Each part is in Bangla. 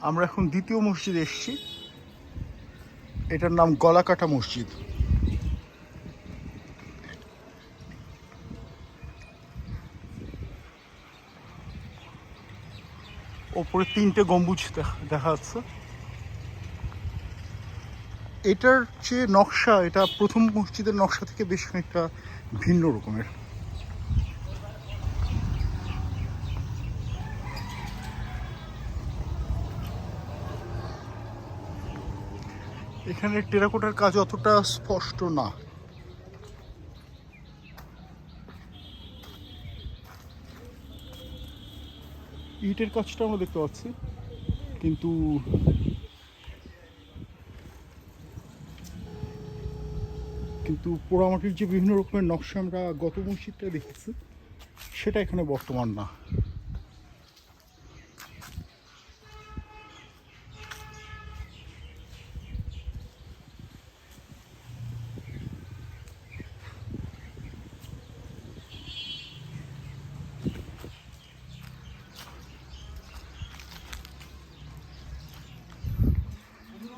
আমরা এখন দ্বিতীয় মসজিদে এসেছি। এটার নাম গলাকাটা মসজিদ। ওপরে তিনটে গম্বুজ দেখা- যাচ্ছে। এটার যে নকশা, এটা প্রথম মসজিদের নকশা থেকে বেশ খানিকটা ভিন্ন রকমের। এখানে টেরাকোটার কাজ অতটা স্পষ্ট না। ইটের কাজটা আমরা দেখতে পাচ্ছি, কিন্তু কিন্তু পোড়ামাটির যে বিভিন্ন রকমের নকশা আমরা গত মসজিদটা দেখেছি, সেটা এখানে বর্তমান না।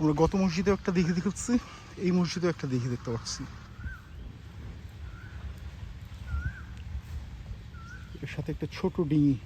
আমরা গত মসজিদেও একটা দেখে দেখেছি, এই মসজিদেও একটা দেখে দেখতে পাচ্ছি। এর সাথে একটা ছোট ডিঙি।